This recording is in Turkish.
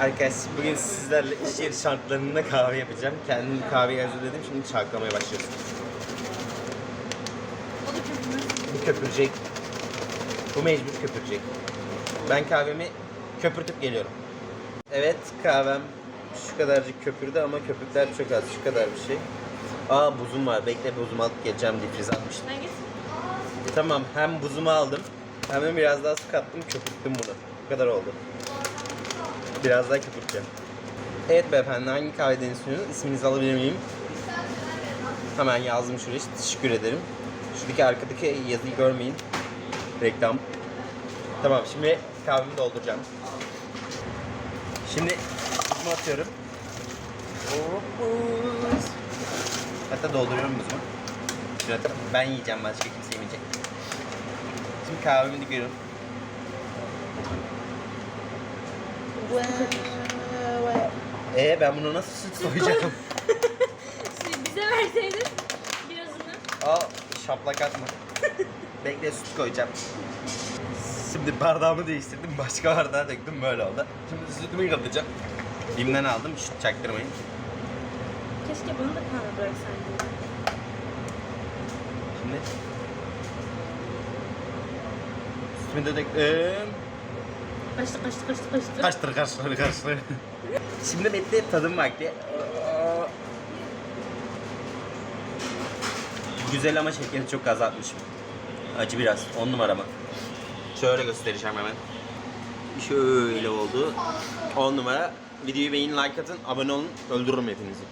Arkadaşlar bugün sizlerle iş yeri şartlarında kahve yapacağım. Kendim kahveyi hazırladım. Şimdi çalkalamaya başlıyoruz. O da köpürmüş. Bu köpürecek. Bu mecbur köpürecek. Ben kahvemi köpürtüp geliyorum. Evet kahvem şu kadarcık köpürdü ama köpükler çok az. Şu kadar bir şey. Aa buzum var. Bekle buzumu alıp geleceğim. Difrize. Ben git. Tamam hem buzumu aldım hem de biraz daha su kattım köpürttüm bunu. Bu kadar oldu. Biraz daha köpürteceğim. Evet beyefendi hangi kahveden istiyorsunuz? İsminizi alabilir miyim? Hemen yazdım şuraya. Teşekkür ederim. Şuradaki arkadaki yazıyı görmeyin. Reklam. Tamam şimdi kahvemi dolduracağım. Şimdi buzumu atıyorum. Hatta dolduruyorum buzumu. Atalım. Ben yiyeceğim başka kimse yemeyecek. Şimdi kahvemi döküyorum. Ee ben bunu nasıl süt koyacağım? Siz bize verseydin birazını. Aa şaplak atma. Bekle süt koyacağım. Şimdi bardağımı değiştirdim. Başka bardağa döktüm böyle oldu. Şimdi sütümü katacağım. Bim'den aldım. Şut çaktırmayın. Keşke bana da kahve bıraksaydın. Şimdi sütümü de döktüm. Kaçtı kaçtı kaçtı kaçtı. Kaçtır kaçtır kaçtır. Şimdi bitti tadım vakti. Güzel ama şekeri çok azaltmışım. Acı biraz. On numara mı? Şöyle göstereceğim hemen. Şöyle oldu. On numara. Videoyu beğenin, like atın, abone olun. Öldürürüm hepinizi.